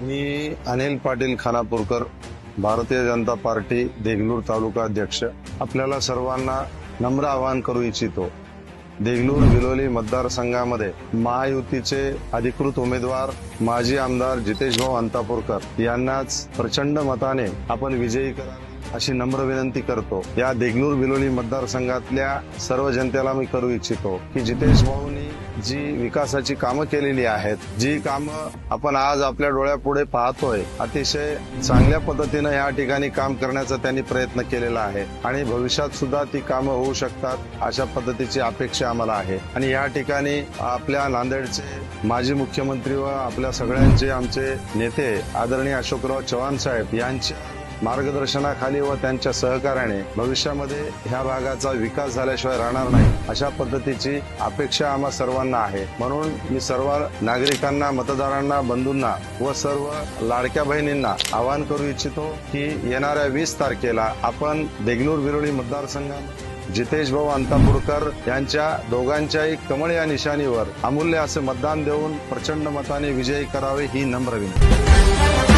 मी Anil Patil Khanapurkar Bharatiya Janata party Deglur तालुका अध्यक्ष. आपल्याला सर्वांना नम्र आवाहन करू इच्छितो. देगलूर विलोली मतदारसंघामध्ये महायुतीचे अधिकृत उमेदवार माजी आमदार जितेश भाऊ अंतापूरकर यांनाच प्रचंड मताने आपण विजयी करा अशी नम्र विनंती करतो. या देगलूर विलोली मतदारसंघातल्या सर्व जनतेला मी करू इच्छितो की जितेश भाऊनी जी विकासाची कामं केलेली आहेत जी कामं आपण आज आपल्या डोळ्यापुढे पाहतोय अतिशय चांगल्या पद्धतीनं या ठिकाणी काम करण्याचा त्यांनी प्रयत्न केलेला आहे आणि भविष्यात सुद्धा ती कामं होऊ शकतात अशा पद्धतीची अपेक्षा आम्हाला आहे. आणि या ठिकाणी आपल्या नांदेडचे माजी मुख्यमंत्री व आपल्या सगळ्यांचे आमचे नेते आदरणीय अशोकराव चव्हाण साहेब यांच्या मार्गदर्शनाखाली व त्यांच्या सहकार्याने भविष्यामध्ये ह्या भागाचा विकास झाल्याशिवाय राहणार नाही अशा पद्धतीची अपेक्षा आम्हा सर्वांना आहे. म्हणून मी सर्व नागरिकांना मतदारांना बंधूंना व सर्व लाडक्या बहिणींना आवाहन करू इच्छितो की येणाऱ्या वीस तारखेला आपण देगलूर विरोळी मतदारसंघात जितेश भाऊ अंतापूरकर यांच्या दोघांच्याही कमळ या निशाणीवर अमूल्य असे मतदान देऊन प्रचंड मताने विजयी करावे ही नम्र विनंती.